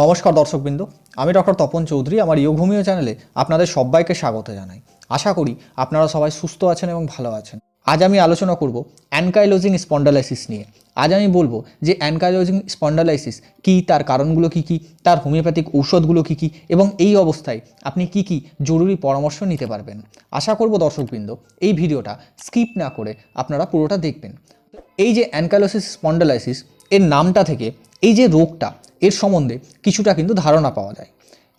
নমস্কার দর্শকবৃন্দ, আমি ডক্টর তপন চৌধুরী, আমার ইয়োঘুমিও চ্যানেলে আপনাদের সবাইকে স্বাগত জানাই। আশা করি আপনারা সবাই সুস্থ আছেন এবং ভালো আছেন। আজ আমি আলোচনা করব অ্যানকাইলোজিং স্পন্ডালাইসিস নিয়ে। আজ আমি বলব যে অ্যানকাইলোজিং স্পন্ডালাইসিস কী, তার কারণগুলো কী কী, তার হোমিওপ্যাথিক ঔষধগুলো কী কী, এবং এই অবস্থায় আপনি কী কী জরুরি পরামর্শ নিতে পারবেন। আশা করব দর্শকবৃন্দ, এই ভিডিওটা স্কিপ না করে আপনারা পুরোটা দেখবেন। এই যে অ্যানকাইলোসিস স্পন্ডালাইসিস, এর নামটা থেকে এই যে রোগটা এর সম্বন্ধে কিছুটা কিন্তু ধারণা পাওয়া যায়।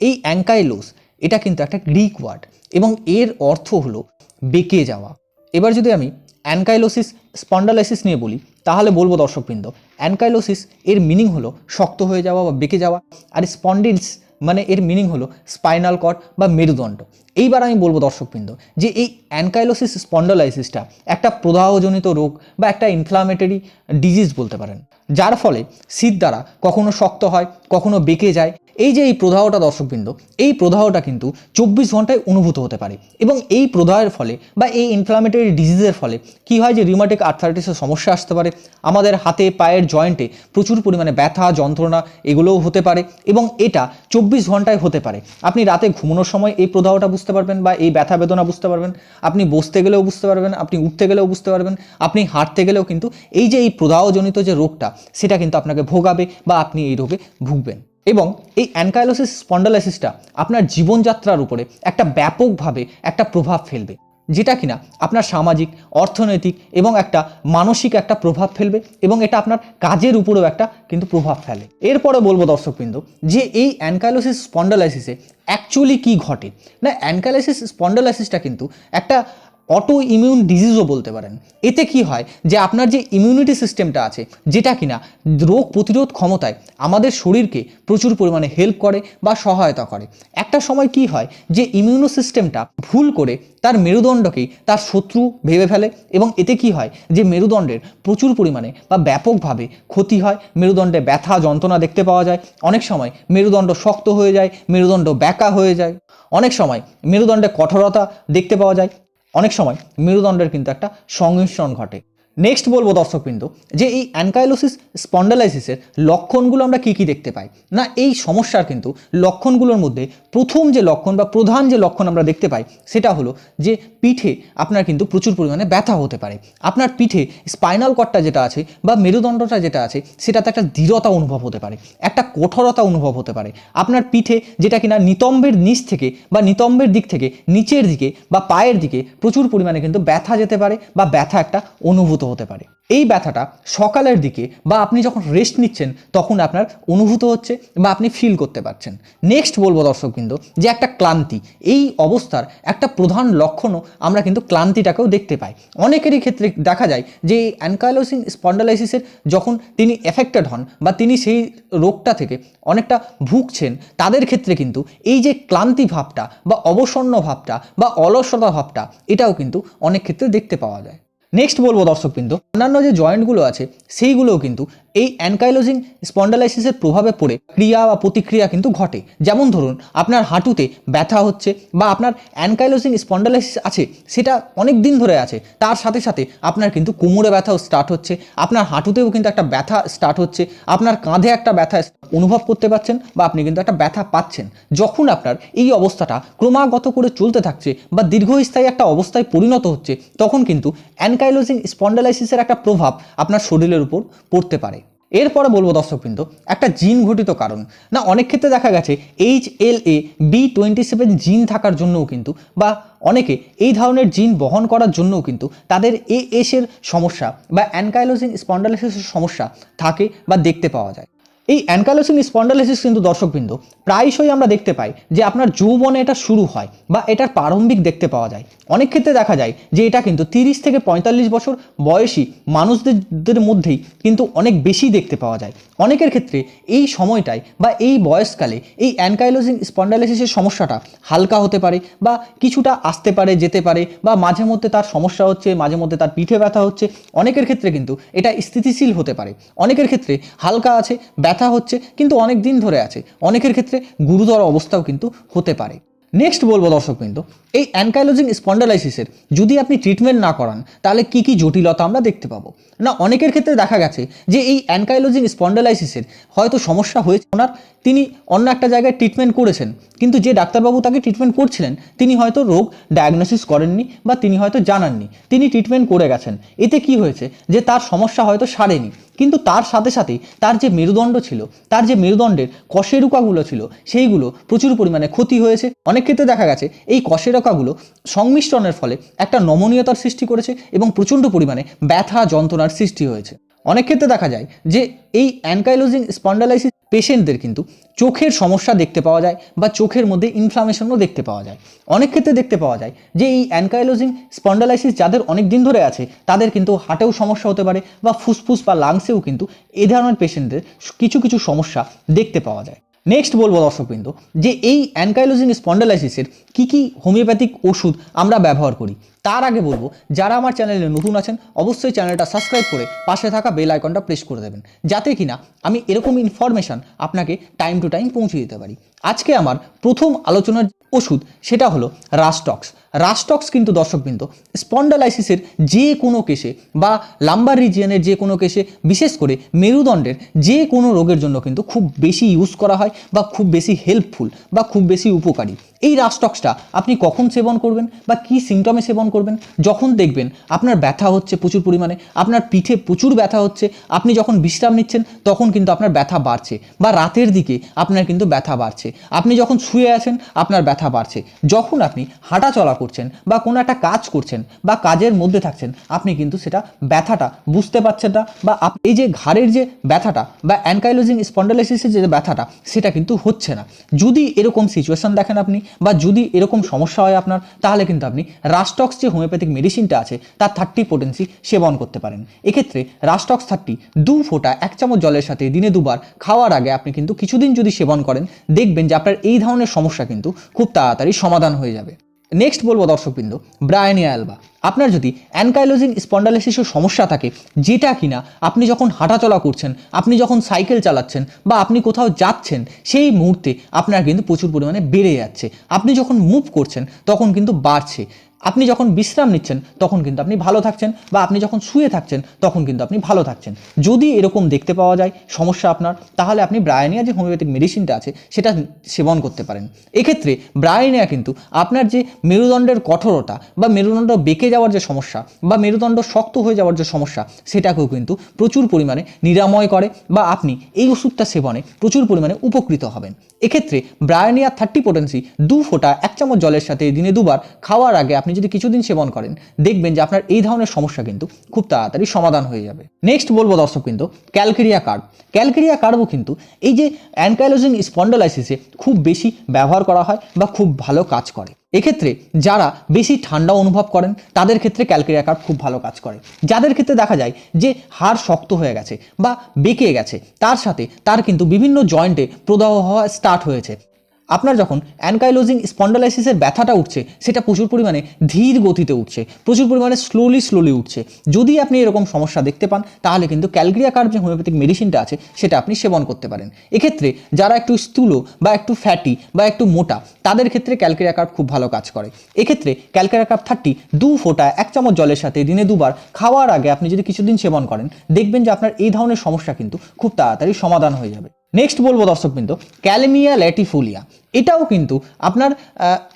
এই অ্যাঙ্কাইলোস, এটা কিন্তু একটা গ্রিক ওয়ার্ড এবং এর অর্থ হলো বেঁকে যাওয়া। এবার যদি আমি অ্যানকাইলোসিস স্পন্ডালাইসিস নিয়ে বলি, তাহলে বলব দর্শকবৃন্দ অ্যানকাইলোসিস এর মিনিং হলো শক্ত হয়ে যাওয়া বা বেঁকে যাওয়া, আর স্পন্ডিলস মানে এর মিনিং হলো স্পাইনাল কট বা মেরুদণ্ড। এইবার আমি বলব দর্শকবৃন্দ যে এই অ্যানকাইলোসিস স্পন্ডোলাইসিসটা একটা প্রদাহজনিত রোগ বা একটা ইনফ্লামেটরি ডিজিজ বলতে পারেন। যার ফলে শীত দ্বারা কখনো শক্ত হয়, কখনো বেঁকে যায় এই যে এই প্রদাহটা দর্শকবৃন্দ, এই প্রদাহটা কিন্তু চব্বিশ ঘন্টায় অনুভূত হতে পারে এবং এই প্রদাহের ফলে বা এই ইনফ্লামেটরি ডিজিজের ফলে কি হয় যে রিউমাটিক আর্থারাইটিসের সমস্যা আসতে পারে, আমাদের হাতে, পায়ের জয়েন্টে প্রচুর পরিমাণে ব্যথা, যন্ত্রণা এগুলোও হতে পারে এবং এটা চব্বিশ ঘন্টায় হতে পারে। আপনি রাতে ঘুমানোর সময় এই প্রদাহটা বুঝতে পারবেন বা এই ব্যথা বেদনা বুঝতে পারবেন, আপনি বসতে গেলেও বুঝতে পারবেন, আপনি উঠতে গেলেও বুঝতে পারবেন, আপনি হাঁটতে গেলেও কিন্তু এই যে এই প্রদাহজনিত যে রোগটা, সেটা কিন্তু আপনাকে ভোগাবে বা আপনি এই রোগে ভুগবেন। এবং এই অ্যানকাইলোসিস স্পন্ডালাইসিসটা আপনার জীবনযাত্রার উপরে একটা ব্যাপকভাবে একটা প্রভাব ফেলবে। যেটা কিনা আপনার সামাজিক, অর্থনৈতিক এবং একটা মানসিক একটা প্রভাব ফেলবে এবং এটা আপনার কাজের উপরেও একটা কিন্তু প্রভাব ফেলে। এরপরে বলব দর্শকবৃন্দ, যে এই অ্যানকাইলোসিস স্পন্ডালাইসিসে অ্যাকচুয়ালি কি ঘটে? না, অ্যানকাইলোসিস স্পন্ডালাইসিসটা কিন্তু একটা অটো ইমিউন ডিজিজও বলতে পারেন। এতে কি হয় যে আপনার যে ইমিউনিটি সিস্টেমটা আছে, যেটা কিনা রোগ প্রতিরোধ ক্ষমতায় আমাদের শরীরকে প্রচুর পরিমাণে হেল্প করে বা সহায়তা করে। একটা সময় কি হয় যে ইমিউনো সিস্টেমটা ভুল করে তার মেরুদণ্ডকেই তার শত্রু ভেবে ফেলে এবং এতে কি হয় যে মেরুদণ্ডের প্রচুর পরিমাণে বা ব্যাপকভাবে ক্ষতি হয়। মেরুদণ্ডে ব্যথা, যন্ত্রণা দেখতে পাওয়া যায়। অনেক সময় মেরুদণ্ড শক্ত হয়ে যায়, মেরুদণ্ড ব্যাকা হয়ে যায়। অনেক সময় মেরুদণ্ডে কঠোরতা দেখতে পাওয়া যায়। অনেক সময় মেরুদণ্ডের কিন্তু একটা সংমিশ্রণ ঘটে। নেক্সট বলব দর্শকবৃন্দ যে এই অ্যানকাইলোসিস স্পন্ডালাইসিসের লক্ষণগুলো আমরা কী কী দেখতে পাই? না, এই সমস্যার কিন্তু লক্ষণগুলোর মধ্যে প্রথম যে লক্ষণ বা প্রধান যে লক্ষণ আমরা দেখতে পাই সেটা হলো যে পিঠে আপনার কিন্তু প্রচুর পরিমাণে ব্যথা হতে পারে। আপনার পিঠে স্পাইনাল কর্ডটা যেটা আছে বা মেরুদণ্ডটা যেটা আছে সেটাতে একটা দৃঢ়তা অনুভব হতে পারে, একটা কঠোরতা অনুভব হতে পারে। আপনার পিঠে যেটা কিনা নিতম্বের নিচ থেকে বা নিতম্বের দিক থেকে নিচের দিকে বা পায়ের দিকে প্রচুর পরিমাণে কিন্তু ব্যথা যেতে পারে বা ব্যথা একটা অনুভূত হতে পারে। এই ব্যথাটা সকালের দিকে বা আপনি যখন রেস্ট নিচ্ছেন, তখন আপনার অনুভূত হচ্ছে বা আপনি ফিল করতে পারছেন। নেক্সট বলব দর্শকবৃন্দ যে একটা ক্লান্তি, এই অবস্থার একটা প্রধান লক্ষণও আমরা কিন্তু ক্লান্তিটাকেও দেখতে পাই। অনেকেরই ক্ষেত্রে দেখা যায় যে অ্যানকাইলোসিং স্পন্ডালাইসিসের যখন তিনি এফেক্টেড হন বা তিনি সেই রোগটা থেকে অনেকটা ভুগছেন, তাদের ক্ষেত্রে কিন্তু এই যে ক্লান্তি ভাবটা বা অবসন্ন ভাবটা বা অলসতা ভাবটা, এটাও কিন্তু অনেক ক্ষেত্রে দেখতে পাওয়া যায়। নেক্সট বলব দর্শকবৃন্দ অন্যান্য যে জয়েন্টগুলো আছে সেইগুলোও কিন্তু এই অ্যানকাইলোজিং স্পন্ডালাইসিসের প্রভাবে পড়ে ক্রিয়া বা প্রতিক্রিয়া কিন্তু ঘটে। যেমন ধরুন, আপনার হাঁটুতে ব্যথা হচ্ছে বা আপনার অ্যানকাইলোজিং স্পন্ডালাইসিস আছে, সেটা অনেক দিন ধরে আছে। তার সাথে সাথে আপনার কিন্তু কোমরে ব্যথাও স্টার্ট হচ্ছে, আপনার হাঁটুতেও কিন্তু একটা ব্যথা স্টার্ট হচ্ছে, আপনার কাঁধে একটা ব্যথা অনুভব করতে পারছেন বা আপনি কিন্তু একটা ব্যথা পাচ্ছেন। যখন আপনার এই অবস্থাটা ক্রমাগত করে চলতে থাকছে বা দীর্ঘস্থায়ী একটা অবস্থায় পরিণত হচ্ছে, তখন কিন্তু অ্যানকাইলোজিং স্পন্ডালাইসিসের একটা প্রভাব আপনার শরীরের উপর পড়তে পারে। এরপরে বলব দর্শকবৃন্দ, একটা জিন ঘটিত কারণ। না, অনেক ক্ষেত্রে দেখা গেছে H L A B twenty seven gene থাকার জন্যও কিন্তু বা অনেকে এই ধরনের জিন বহন করার জন্যও কিন্তু তাদের এ এসের সমস্যা বা অ্যানকাইলোজিং স্পন্ডালাইসিসের সমস্যা থাকে বা দেখতে পাওয়া যায়। এই অ্যানকাইলোসিং স্পন্ডালাইসিস কিন্তু দর্শকবৃন্দ প্রায়শই আমরা দেখতে পাই যে আপনার যৌবনে এটা শুরু হয় বা এটার প্রারম্ভিক দেখতে পাওয়া যায়। অনেক ক্ষেত্রে দেখা যায় যে এটা কিন্তু তিরিশ থেকে পঁয়তাল্লিশ বছর বয়সী মানুষদের মধ্যেই কিন্তু অনেক বেশি দেখতে পাওয়া যায়। অনেকের ক্ষেত্রে এই সময়টায় বা এই বয়সকালে এই অ্যানকাইলোজিং স্পন্ডালাইসিসের সমস্যাটা হালকা হতে পারে বা কিছুটা আসতে পারে, যেতে পারে বা মাঝে মধ্যে তার সমস্যা হচ্ছে, মাঝে মধ্যে তার পিঠে ব্যথা হচ্ছে। অনেকের ক্ষেত্রে কিন্তু এটা স্থিতিশীল হতে পারে। অনেকের ক্ষেত্রে হালকা আছে ব্যথা হচ্ছে কিন্তু অনেক দিন ধরে আছে। অনেকের ক্ষেত্রে গুরুতর অবস্থাও কিন্তু হতে পারে। নেক্সট বলব দর্শক কিন্তু এই অ্যানকাইলোজিং স্পন্ডালাইসিসের যদি আপনি ট্রিটমেন্ট না করান, তাহলে কি কি জটিলতা আমরা দেখতে পাবো? না, অনেকের ক্ষেত্রে দেখা গেছে যে এই অ্যানকাইলোজিং স্পন্ডালাইসিসের হয়তো সমস্যা হয়েছে, ওনার তিনি অন্য একটা জায়গায় ট্রিটমেন্ট করেছেন। কিন্তু যে ডাক্তারবাবু তাকে ট্রিটমেন্ট করছিলেন, তিনি হয়তো রোগ ডায়াগনোসিস করেননি বা তিনি হয়তো জানাননি। তিনি ট্রিটমেন্ট করে গেছেন। এতে কি হয়েছে যে তার সমস্যা হয়তো সারেনি। কিন্তু তার সাথে সাথেই তার যে মেরুদণ্ড ছিল, তার যে মেরুদণ্ডের কশেরুকাগুলো ছিল, সেইগুলো প্রচুর পরিমাণে ক্ষতি হয়েছে। অনেক ক্ষেত্রে দেখা গেছে এই কশেরুকাগুলো সংমিশ্রণের ফলে একটা নমনীয়তার সৃষ্টি করেছে এবং প্রচণ্ড পরিমাণে ব্যথা যন্ত্রণার সৃষ্টি হয়েছে। অনেক ক্ষেত্রে দেখা যায় যে এই অ্যানকাইলোজিং স্পন্ডালাইসিস পেশেন্টদের কিন্তু চোখের সমস্যা দেখতে পাওয়া যায় বা চোখের মধ্যে ইনফ্লামেশনও দেখতে পাওয়া যায়। অনেক ক্ষেত্রে দেখতে পাওয়া যায় যে এই অ্যানকাইলোজিং স্পন্ডালাইসিস যাদের অনেক দিন ধরে আছে, তাদের কিন্তু হার্টেও সমস্যা হতে পারে বা ফুসফুস বা লাংসেও কিন্তু এ ধরনের পেশেন্টদের কিছু কিছু সমস্যা দেখতে পাওয়া যায়। নেক্সট বলব দর্শকবৃন্দ যে এই অ্যানকাইলোজিং স্পন্ডালাইসিসের কী কী হোমিওপ্যাথিক ওষুধ আমরা ব্যবহার করি? তার আগে বলব, যারা আমার চ্যানেলে নতুন আছেন, অবশ্যই চ্যানেলটা সাবস্ক্রাইব করে পাশে থাকা বেল আইকনটা প্রেস করে দেবেন, যাতে কিনা আমি এরকম ইনফরমেশান আপনাকে টাইম টু টাইম পৌঁছে দিতে পারি। আজকে আমার প্রথম আলোচনার ওষুধ, সেটা হলো রাস্টক্স রাস্টক্স কিন্তু দর্শকবৃন্দ স্পন্ডালাইসিসের যে কোনো কেসে বা লাম্বার রিজিয়নের যে কোনো কেসে বিশেষ করে মেরুদণ্ডের যে কোনো রোগের জন্য কিন্তু খুব বেশি ইউজ করা হয় বা খুব বেশি হেল্পফুল বা খুব বেশি উপকারী। এই রাস্টক্সটা আপনি কখন সেবন করবেন বা কী সিমটমে সেবন করবেন? যখন দেখবেন আপনার ব্যথা হচ্ছে প্রচুর পরিমাণে, আপনার পিঠে প্রচুর ব্যথা হচ্ছে, আপনি যখন বিশ্রাম নিচ্ছেন তখন কিন্তু আপনার ব্যথা বাড়ছে বা রাতের দিকে আপনার কিন্তু ব্যথা বাড়ছে। আপনি যখন শুয়ে আছেন আপনার ব্যথা বাড়ছে। যখন আপনি হাঁটা চলা করছেন বা কোনো একটা কাজ করছেন বা কাজের মধ্যে থাকছেন, আপনি কিন্তু সেটা ব্যথাটা বুঝতে পারছেন না বা এই যে ঘাড়ের যে ব্যথাটা বা অ্যানকাইলোজিং স্পন্ডালাইসিসের যে ব্যথাটা, সেটা কিন্তু হচ্ছে না। যদি এরকম সিচুয়েশন দেখেন আপনি বা যদি এরকম সমস্যা হয় আপনার, তাহলে কিন্তু আপনি রাস্টক্স যে হোমিওপ্যাথিক মেডিসিনটা আছে, তার থার্টি পোটেন্সি সেবন করতে পারেন। এক্ষেত্রে রাস্টক্স থার্টি দু ফোঁটা, এক চামচ জলের সাথে দিনে দুবার খাওয়ার আগে আপনি কিন্তু কিছুদিন যদি সেবন করেন, দেখবেন যে আপনার এই ধরনের সমস্যা কিন্তু খুব তাড়াতাড়ি সমাধান হয়ে যাবে। নেক্সট বলব দর্শকবৃন্দ ব্রায়ানিয়া অ্যালবা আপনার যদি অ্যানকাইলোজিং স্পন্ডালাইসিসের সমস্যা থাকে, যেটা কিনা আপনি যখন হাঁটাচলা করছেন, আপনি যখন সাইকেল চালাচ্ছেন বা আপনি কোথাও যাচ্ছেন, সেই মুহূর্তে আপনার কিন্তু প্রচুর পরিমাণে বেড়ে যাচ্ছে। আপনি যখন মুভ করছেন, তখন কিন্তু বাড়ছে। আপনি যখন বিশ্রাম নিচ্ছেন, তখন কিন্তু আপনি ভালো থাকছেন বা আপনি যখন শুয়ে থাকছেন, তখন কিন্তু আপনি ভালো থাকছেন। যদি এরকম দেখতে পাওয়া যায়, সমস্যা আপনার, তাহলে আপনি ব্রায়ানিয়া যে হোমিওপ্যাথিক মেডিসিনটা আছে, সেটা সেবন করতে পারেন। এক্ষেত্রে ব্রায়ানিয়া কিন্তু আপনার যে মেরুদণ্ডের কঠোরতা বা মেরুদণ্ড বেঁকে যাওয়ার যে সমস্যা বা মেরুদণ্ড শক্ত হয়ে যাওয়ার যে সমস্যা, সেটাকেও কিন্তু প্রচুর পরিমাণে নিরাময় করে বা আপনি এই ওষুধটা সেবনে প্রচুর পরিমাণে উপকৃত হবেন। এক্ষেত্রে ব্রায়ানিয়া থার্টি পোটেন্সি দু ফোঁটা এক চামচ জলের সাথে দিনে দুবার খাওয়ার আগে আপনি যদি কিছুদিন সেবন করেন, দেখবেন যে আপনার এই ধরনের সমস্যা কিন্তু খুব তাড়াতাড়ি সমাধান হয়ে যাবে। নেক্সট বলব দর্শক কিন্তু ক্যালকেরিয়া কার্ড ক্যালকেরিয়া কার্ডও কিন্তু এই যে অ্যানকাইলোজিং স্পন্ডোলাইসিসে খুব বেশি ব্যবহার করা হয় বা খুব ভালো কাজ করে। এক্ষেত্রে যারা বেশি ঠান্ডা অনুভব করেন, তাদের ক্ষেত্রে ক্যালকেরিয়া কার্ড খুব ভালো কাজ করে। যাদের ক্ষেত্রে দেখা যায় যে হাড় শক্ত হয়ে গেছে বা বেঁকে গেছে, তার সাথে তার কিন্তু বিভিন্ন জয়েন্টে প্রদাহ হওয়া স্টার্ট হয়েছে। আপনার যখন অ্যানকাইলোজিং স্পন্ডালাইসিসের ব্যথাটা উঠছে, সেটা প্রচুর পরিমাণে ধীর গতিতে উঠছে, প্রচুর পরিমাণে স্লোলি স্লোলি উঠছে। যদি আপনি এরকম সমস্যা দেখতে পান, তাহলে কিন্তু ক্যালগ্রিয়া যে হোমিওপ্যাথিক মেডিসিনটা আছে, সেটা আপনি সেবন করতে পারেন। এক্ষেত্রে যারা একটু স্থূল বা একটু ফ্যাটি বা একটু মোটা, তাদের ক্ষেত্রে ক্যালকেরিয়া কার্ড খুব ভালো কাজ করে। এক্ষেত্রে ক্যালকেরিয়া কার্ড থার্টি দু ফোঁটা, এক চামচ জলের সাথে দিনে দুবার খাওয়ার আগে আপনি যদি কিছুদিন সেবন করেন, দেখবেন যে আপনার এই ধরনের সমস্যা কিন্তু খুব তাড়াতাড়ি সমাধান হয়ে যাবে। নেক্সট বলব দর্শকবৃন্দ ক্যালেমিয়া ল্যাটিফোলিয়া এটাও কিন্তু আপনার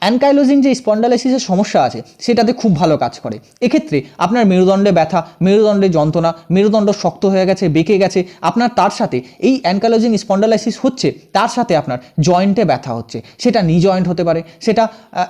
অ্যানকাইলোজিং যে স্পন্ডালাইসিসের সমস্যা আছে সেটাতে খুব ভালো কাজ করে। এক্ষেত্রে আপনার মেরুদণ্ডে ব্যথা মেরুদণ্ডে যন্ত্রণা মেরুদণ্ড শক্ত হয়ে গেছে বেঁকে গেছে আপনার তার সাথে এই অ্যানকাইলোজিং স্পন্ডালাইসিস হচ্ছে তার সাথে আপনার জয়েন্টে ব্যথা হচ্ছে। সেটা নি জয়েন্ট হতে পারে সেটা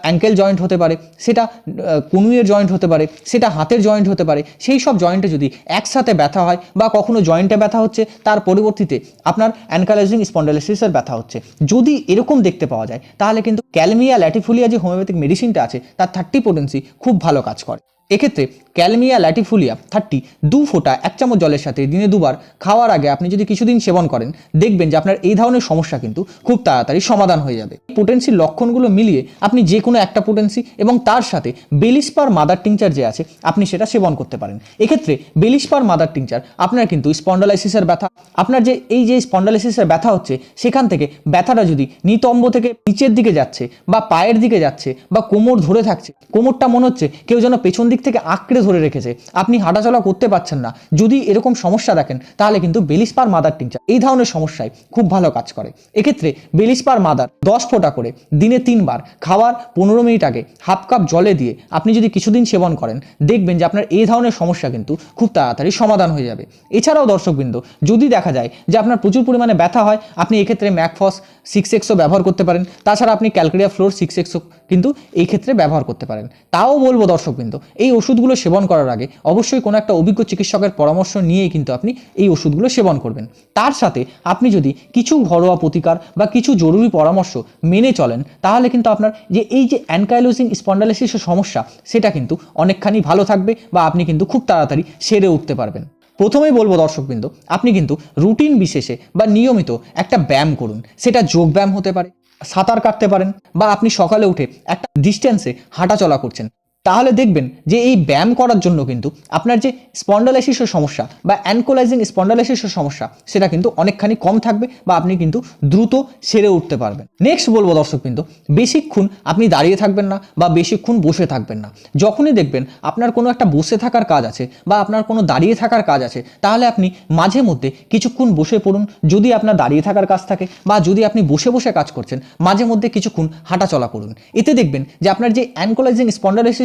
অ্যাঙ্কেল জয়েন্ট হতে পারে সেটা আহ, কনুইয়ের জয়েন্ট হতে পারে সেটা হাতের জয়েন্ট হতে পারে সেই সব জয়েন্টে যদি একসাথে ব্যথা হয় বা কখনো জয়েন্টে ব্যথা হচ্ছে তার পরিবর্তিতে আপনার অ্যানকাইলোজিং স্পন্ডালাইসিসের ব্যথা হচ্ছে। যদি এরকম দেখতে পাওয়া যায়। তাহলে কিন্তু ক্যালমিয়া ল্যাটিফুলিয়া যে হোমিওপ্যাথিক মেডিসিনটা আছে, তার থার্টি পোটেন্সি খুব ভালো কাজ করে। এক্ষেত্রে ক্যালমিয়া, ল্যাটিফুলিয়া, থার্টি, দু ফোঁটা এক চামচ জলের সাথে দিনে দুবার খাওয়ার আগে আপনি যদি কিছুদিন সেবন করেন, দেখবেন যে আপনার এই ধরনের সমস্যা কিন্তু খুব তাড়াতাড়ি সমাধান হয়ে যাবে। পোটেন্সির লক্ষণগুলো মিলিয়ে আপনি যে কোনো একটা পোটেন্সি এবং তার সাথে বেলিসপার মাদার টিংচার যে আছে, আপনি সেটা সেবন করতে পারেন। এক্ষেত্রে বেলিসপার মাদার টিংচার আপনার কিন্তু স্পন্ডালাইসিসের ব্যথা, আপনার যে, এই যে স্পন্ডালাইসিসের ব্যথা হচ্ছে, সেখান থেকে ব্যথাটা যদি নিতম্ব থেকে নিচের দিকে যাচ্ছে বা পায়ের দিকে যাচ্ছে বা কোমর ধরে থাকছে, কোমরটা মনে হচ্ছে কেউ যেন পেছন দিক থেকে আঁকড়ে ধরে রেখেছে। আপনি হাঁটাচলা করতে পারছেন না। যদি এরকম সমস্যা দেখেন, তাহলে কিন্তু বেলিসপার মাদার টিংচার, এই ধরনের সমস্যায় খুব ভালো কাজ করে। এক্ষেত্রে বেলিসপার মাদার দশ ফোঁটা করে, দিনে তিনবার, খাওয়ার পনেরো মিনিট আগে হাফ কাপ জলে দিয়ে আপনি যদি কিছুদিন সেবন করেন, দেখবেন যে আপনার এই ধরনের সমস্যা কিন্তু খুব তাড়াতাড়ি সমাধান হয়ে যাবে। এছাড়াও দর্শকবৃন্দ, যদি দেখা যায় যে আপনার প্রচুর পরিমাণে ব্যথা হয়, আপনি এক্ষেত্রে ম্যাকফস সিক্স এক্সও ব্যবহার করতে পারেন। তাছাড়া আপনি ক্যালকেরিয়া ফ্লোর সিক্স এক্সও কিন্তু এই ক্ষেত্রে ব্যবহার করতে পারেন। তাও বলব দর্শকবৃন্দ, এই ওষুধগুলো সেবন করার আগে অবশ্যই কোনো একটা অভিজ্ঞ চিকিৎসকের পরামর্শ নিয়েই কিন্তু আপনি এই ওষুধগুলো সেবন করবেন। তার সাথে আপনি যদি কিছু ঘরোয়া প্রতিকার বা কিছু জরুরি পরামর্শ মেনে চলেন, তাহলে কিন্তু আপনার যে এই যে অ্যানকাইলোজিং স্পন্ডালাইসিসের সমস্যা, সেটা কিন্তু অনেকখানি ভালো থাকবে বা আপনি কিন্তু খুব তাড়াতাড়ি সেরে উঠতে পারবেন। প্রথমেই বলব দর্শকবৃন্দ, আপনি কিন্তু রুটিন বিশেষে বা নিয়মিত একটা ব্যায়াম করুন। সেটা যোগ ব্যায়াম হতে পারে, সাঁতার কাটতে পারেন বা আপনি সকালে উঠে একটা ডিস্টেন্সে হাঁটাচলা করছেন। তাহলে দেখবেন যে এই ব্যায়াম করার জন্য কিন্তু আপনার যে স্পন্ডালাইসিসের সমস্যা বা অ্যানকোলাইজিং স্পন্ডালাইসিসের সমস্যা, সেটা কিন্তু অনেকখানি কম থাকবে বা আপনি কিন্তু দ্রুত সেরে উঠতে পারবেন। নেক্সট বলব দর্শক কিন্তু বেশিক্ষণ আপনি দাঁড়িয়ে থাকবেন না বা বেশিক্ষণ বসে থাকবেন না। যখনই দেখবেন আপনার কোনো একটা বসে থাকার কাজ আছে বা আপনার কোনো দাঁড়িয়ে থাকার কাজ আছে, তাহলে আপনি মাঝে মধ্যে কিছুক্ষণ বসে পড়ুন। যদি আপনার দাঁড়িয়ে থাকার কাজ থাকে বা যদি আপনি বসে বসে কাজ করছেন, মাঝে মধ্যে কিছুক্ষণ হাঁটাচলা করুন। এতে দেখবেন যে আপনার যে অ্যানকোলাইজিং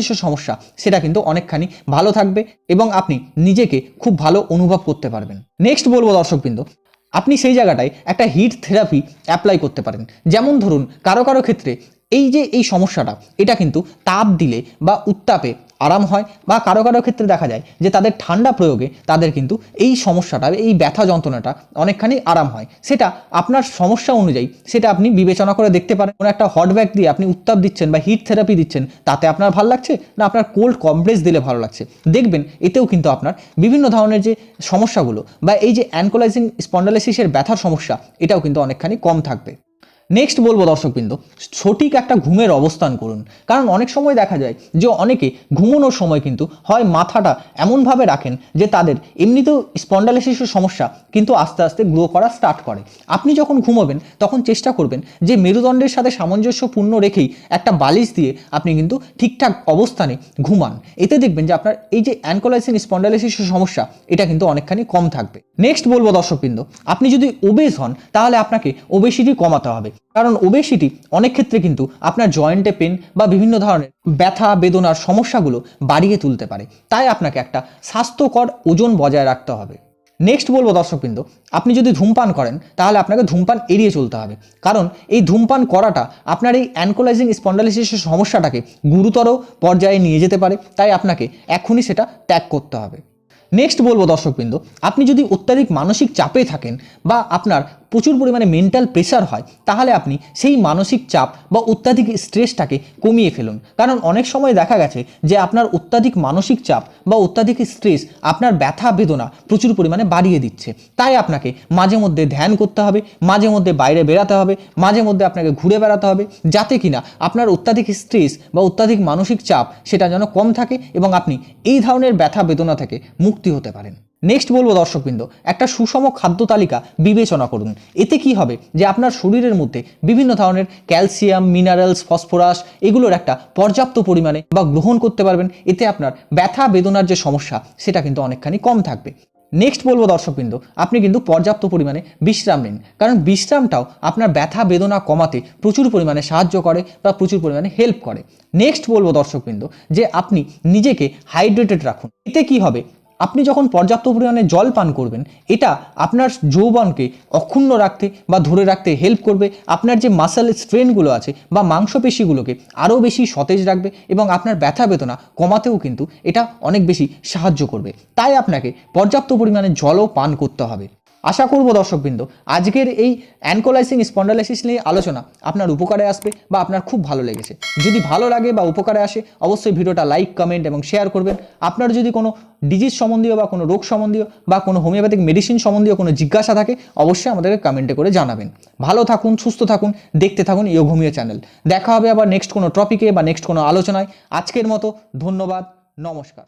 স্পন্ডালাইসিসের সমস্যা, সেটা কিন্তু অনেকখানি ভালো থাকবে এবং আপনি নিজেকে খুব ভালো অনুভব করতে পারবেন। নেক্সট বলব দর্শকবৃন্দ, আপনি সেই জায়গাটায় একটা হিট থেরাপি অ্যাপ্লাই করতে পারেন। যেমন ধরুন, কারও কারও ক্ষেত্রে এই যে এই সমস্যাটা, এটা কিন্তু তাপ দিলে বা উত্তাপে আরাম হয় বা কারও কারও ক্ষেত্রে দেখা যায় যে তাদের ঠান্ডা প্রয়োগে তাদের কিন্তু এই সমস্যাটা, এই ব্যথা যন্ত্রণাটা অনেকখানি আরাম হয়। সেটা আপনার সমস্যা অনুযায়ী সেটা আপনি বিবেচনা করে দেখতে পারেন। কোনো একটা হট ব্যাগ দিয়ে আপনি উত্তাপ দিচ্ছেন বা হিট থেরাপি দিচ্ছেন, তাতে আপনার ভালো লাগছে না আপনার কোল্ড কমপ্রেস দিলে ভালো লাগছে? দেখবেন এতেও কিন্তু আপনার বিভিন্ন ধরনের যে সমস্যাগুলো বা এই যে অ্যানকোলাইজিং স্পন্ডালাইসিসের ব্যথার সমস্যা, এটাও কিন্তু অনেকখানি কম থাকবে। নেক্সট বলব দর্শকবৃন্দ, সঠিক একটা ঘুমের অবস্থান করুন। কারণ অনেক সময় দেখা যায় যে অনেকে ঘুমানোর সময় কিন্তু হয় মাথাটা এমনভাবে রাখেন যে তাদের এমনিতেও স্পন্ডালাইসিসের সমস্যা কিন্তু আস্তে আস্তে গ্রো করা স্টার্ট করে। আপনি যখন ঘুমাবেন, তখন চেষ্টা করবেন যে মেরুদণ্ডের সাথে সামঞ্জস্যপূর্ণ রেখেই একটা বালিশ দিয়ে আপনি কিন্তু ঠিকঠাক অবস্থানে ঘুমান। এতে দেখবেন যে আপনার এই যে অ্যানকোলাইসিন স্পন্ডালাইসিসের সমস্যা, এটা কিন্তু অনেকখানি কম থাকবে। নেক্সট বলব দর্শকবৃন্দ, আপনি যদি ওবেজ হন, তাহলে আপনাকে ওবেসিটি কমাতে হবে। কারণ ওবেসিটি অনেক ক্ষেত্রে কিন্তু আপনার জয়েন্টে পেন বা বিভিন্ন ধরনের ব্যথা, বেদনার সমস্যাগুলো বাড়িয়ে তুলতে পারে। তাই আপনাকে একটা স্বাস্থ্যকর ওজন বজায় রাখতে হবে। নেক্সট বলব দর্শকবৃন্দ, আপনি যদি ধূমপান করেন, তাহলে আপনাকে ধূমপান এড়িয়ে চলতে হবে। কারণ এই ধূমপান করাটা আপনার এই অ্যানকোলাইজিং স্পন্ডালাইসিসের সমস্যাটাকে গুরুতর পর্যায়ে নিয়ে যেতে পারে। তাই আপনাকে এখনই সেটা ত্যাগ করতে হবে। নেক্সট বলব দর্শকবৃন্দ, আপনি যদি অত্যাধিক মানসিক চাপে থাকেন বা আপনার প্রচুর পরিমাণে মেন্টাল প্রেশার হয়, তাহলে আপনি সেই মানসিক চাপ বা অত্যাধিক স্ট্রেসটাকে কমিয়ে ফেলুন। কারণ অনেক সময় দেখা গেছে যে আপনার অত্যাধিক মানসিক চাপ বা অত্যাধিক স্ট্রেস আপনার ব্যথা, বেদনা প্রচুর পরিমাণে বাড়িয়ে দিচ্ছে। তাই আপনাকে মাঝে মধ্যে ধ্যান করতে হবে, মাঝে মধ্যে বাইরে বেরাতে হবে, মাঝে মধ্যে আপনাকে ঘুরে বেড়াতে হবে, যাতে কিনা আপনার অত্যাধিক স্ট্রেস বা অত্যাধিক মানসিক চাপ সেটা যেন কম থাকে এবং আপনি এই ধরনের ব্যথা, বেদনা থেকে মুক্তি হতে পারেন। নেক্সট বলব দর্শকবৃন্দ, একটা সুষম খাদ্য তালিকা বিবেচনা করুন। এতে কি হবে? যে আপনার শরীরের মধ্যে বিভিন্ন ধরনের ক্যালসিয়াম, মিনারেলস, ফসফরাস এগুলোর একটা পর্যাপ্ত পরিমাণে বা গ্রহণ করতে পারবেন। এতে আপনার ব্যথা, বেদনার যে সমস্যা, সেটা কিন্তু অনেকখানি কম থাকবে। নেক্সট বলব দর্শকবৃন্দ, আপনি কিন্তু পর্যাপ্ত পরিমাণে বিশ্রাম নিন। কারণ বিশ্রামটাও আপনার ব্যথা, বেদনা কমাতে প্রচুর পরিমাণে সাহায্য করে বা প্রচুর পরিমাণে হেল্প করে। নেক্সট বলব দর্শকবৃন্দ, যে আপনি নিজেকে হাইড্রেটেড রাখুন। এতে কি হবে? আপনি যখন পর্যাপ্ত পরিমাণে জল পান করবেন, এটা আপনার যৌবনকে অক্ষুণ্ণ রাখতে বা ধরে রাখতে হেল্প করবে। আপনার যে মাসাল স্ট্রেনগুলো আছে বা মাংসপেশিগুলোকে আরও বেশি সতেজ রাখবে এবং আপনার ব্যথা বেদনা কমাতেও কিন্তু এটা অনেক বেশি সাহায্য করবে। তাই আপনাকে পর্যাপ্ত পরিমাণে জলও পান করতে হবে। আশা করব দর্শকবৃন্দ, আজকের এই অ্যানকোলাইসিং স্পন্ডালাইসিস নিয়ে আলোচনা আপনার উপকারে আসবে বা আপনার খুব ভালো লেগেছে। যদি ভালো লাগে বা উপকারে আসে, অবশ্যই ভিডিওটা লাইক, কমেন্ট এবং শেয়ার করবেন। আপনার যদি কোনো ডিজিজ সম্বন্ধীয় বা কোনো রোগ সম্বন্ধীয় বা কোনো হোমিওপ্যাথিক মেডিসিন সম্বন্ধীয় কোনো জিজ্ঞাসা থাকে, অবশ্যই আমাদেরকে কমেন্টে করে জানাবেন। ভালো থাকুন, সুস্থ থাকুন, দেখতে থাকুন ইয়োগ হোমিও চ্যানেল। দেখা হবে আবার নেক্সট কোনো টপিকে বা নেক্সট কোনো আলোচনায়। আজকের মতো ধন্যবাদ, নমস্কার।